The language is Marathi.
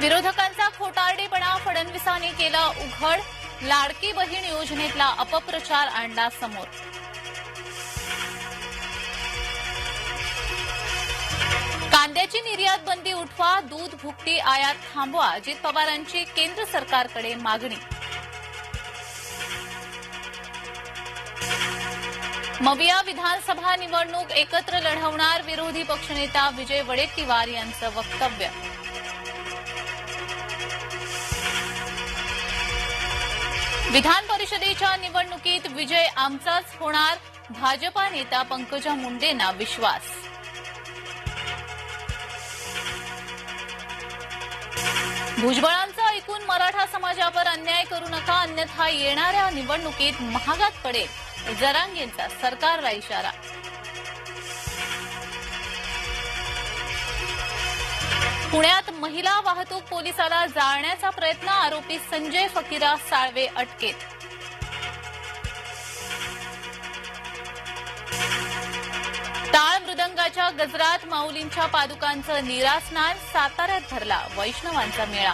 विरोधकांचा खोटारडेपणा फडणवीसांनी केला उघड. लाडकी बहीण योजनेतला अपप्रचार आणला समोर. कांद्याची निर्यात बंदी उठवा दूध भुकटी आयात थांबवा अजित पवारांची केंद्र सरकारकडे मागणी. मविया विधानसभा निवडणूक एकत्र लढवणार विरोधी पक्षनेता विजय वडेट्टीवार यांचं वक्तव्य. विधान परिषदेच्या निवडणुकीत विजय आमचाच होणार. भाजपा नेता पंकजा मुंडेंना विश्वास. भुजबळांचा ऐकून मराठा समाजावर अन्याय करू नका अन्यथा येणाऱ्या निवडणुकीत महागात पडेल. जरांगेंचा सरकारला इशारा पुण्यात महिला वाहतूक पोलिसाला जाळण्याचा प्रयत्न आरोपी संजय फकीरा साळवे अटकेत. टाळ मृदंगाच्या गजरात माऊलींच्या पादुकांचं निरासनार साताऱ्यात भरला वैष्णवांचा मेळा.